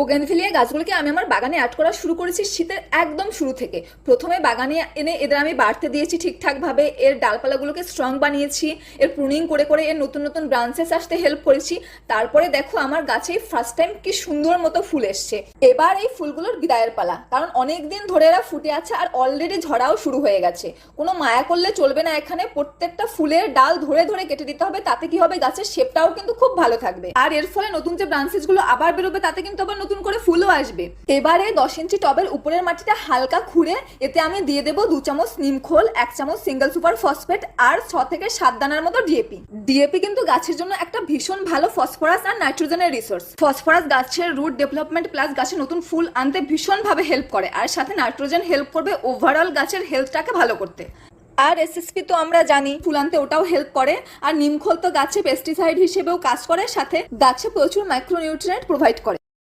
Bougainvillea গাছগুলোকে আমি আমার বাগানে অ্যাড করা শুরু করেছি শীতের একদম শুরু থেকে। প্রথমে বাগানে এনে এদের আমি বাড়তে দিয়েছি ঠিকঠাকভাবে। এর ডালপালাগুলোকে স্ট্রং বানিয়েছি, এর প্রুনিং করে করে এর নতুন নতুন ব্রাঞ্চেস আসতে হেল্প করেছি। তারপরে দেখো আমার গাছে ফার্স্ট টাইম কি সুন্দর মতো ফুল এসছে। এবার এই ফুলগুলোর বিদায়ের পালা, কারণ অনেক দিন ধরে এরা ফুটে আছে আর অলরেডি ঝরাও শুরু হয়ে গেছে। কোনো মায়া করলে চলবে না এখানে, প্রত্যেকটা ফুলের ডাল ধরে ধরে কেটে দিতে হবে, তাতে কি হবে গাছের শেপটাও কিন্তু খুব ভালো থাকবে। আর এর ফলে নতুন যে ব্রাঞ্চেসগুলো আবার বেরোবে, তাতে কিন্তু আবার নতুন করে ফুলও আসবে। এবারে দশ ইঞ্চি টবের উপরের মাটিটা হালকা খুঁড়ে এতে আমি দিয়ে দেবো দু চামচ নিম খোল, এক চামচ সিঙ্গেল সুপার ফসফেট আর ছ থেকে সাত দানার মতো ডিএপি ডিএপি কিন্তু গাছের জন্য একটা ভীষণ ভালো ফসফরাস আর নাইট্রোজেনের রিসোর্স ফসফরাস গাছের রুট ডেভেলপমেন্ট প্লাস গাছে নতুন ফুল আনতে ভীষণভাবে হেল্প করে আর সাথে নাইট্রোজেন হেল্প করবে ওভারঅল গাছের হেলথটাকে ভালো করতে। আর এসএসপি তো আমরা জানি, ফুল আনতে ওটাও হেল্প করে। আর নিমখোল তো গাছে পেস্টিসাইড হিসেবেও কাজ করে, সাথে গাছে প্রচুর মাইক্রোনিউট্রিয়েন্ট প্রোভাইড করে।